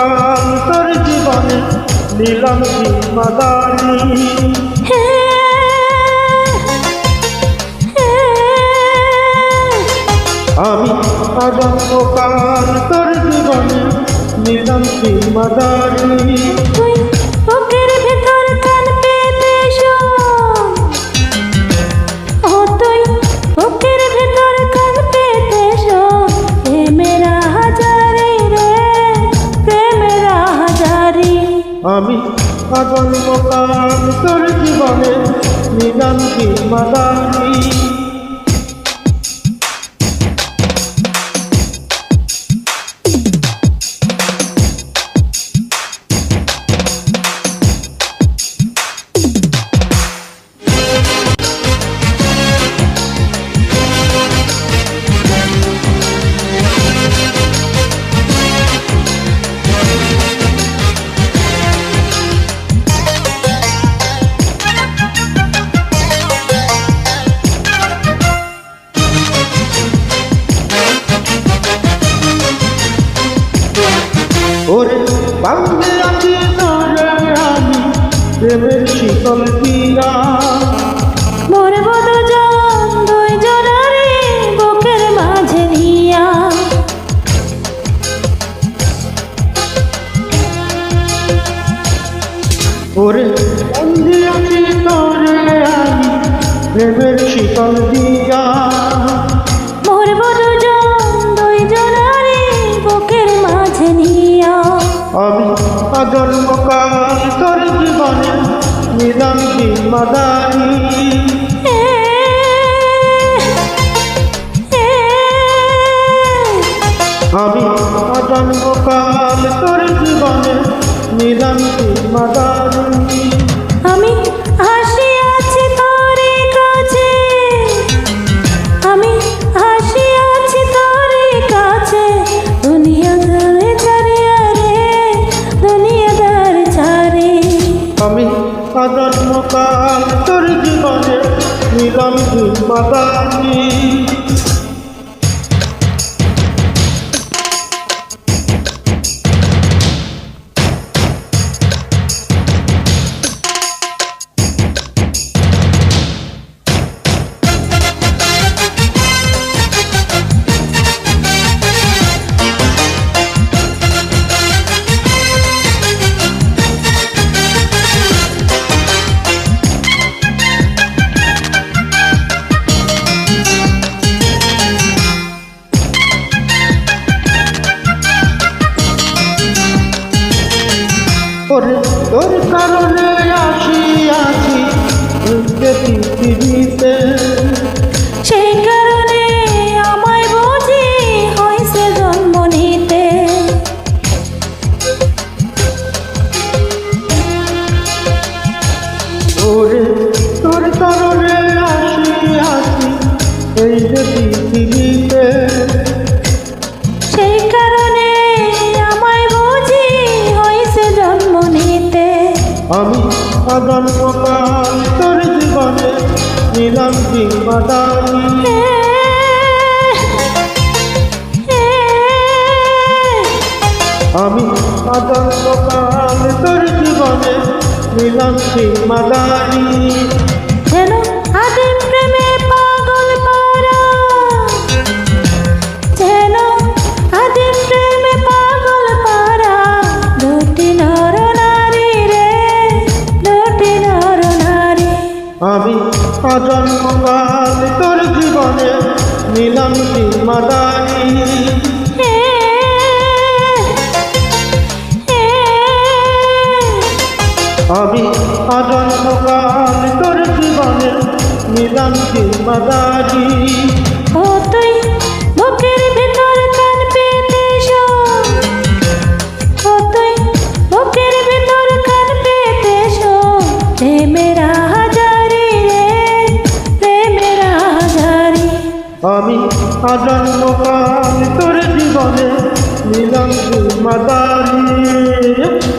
কাল তোর জীবনে নিলাম জিম্মাদারি আমি অজন্ম কাল তোর জীবনে নিলাম জিম্মাদারি আমি অজন্ম কাল তোর জীবনে নিলাম কি ওরে বাংলে আছি তোরে আমি প্রেমের শীতল দিয়া মোর বধু জন দুই জনারে বুকের মাঝে নিয়া। ওরে বাংলে আছি তোরে আমি প্রেমের শীতল দিয়া। মোর এ, আমি অজন্মকাল তোর জীবনে নিলাম। জিম্মাদারি কারণে আসি আছি যে পৃথিবীতে। সেই কারণে আমায় বুঝি হয়েছে জন্ম নিতে। ওরে তোর কারণে আসি আছি এই যে আমি অজন্মকাল তোর জীবনে নিলাম জিম্মাদারি আমি অজন্মকাল তোর জীবনে নিলাম জিম্মাদারি যেন আদিম আমি অজন্মকাল তোর জীবনে নিলাম মাদানি আমি অজন্মকাল তোর জীবনে নিলাম মাদানি আমি অজন্মকাল তোর জীবনে নিলাম জিম্মাদারি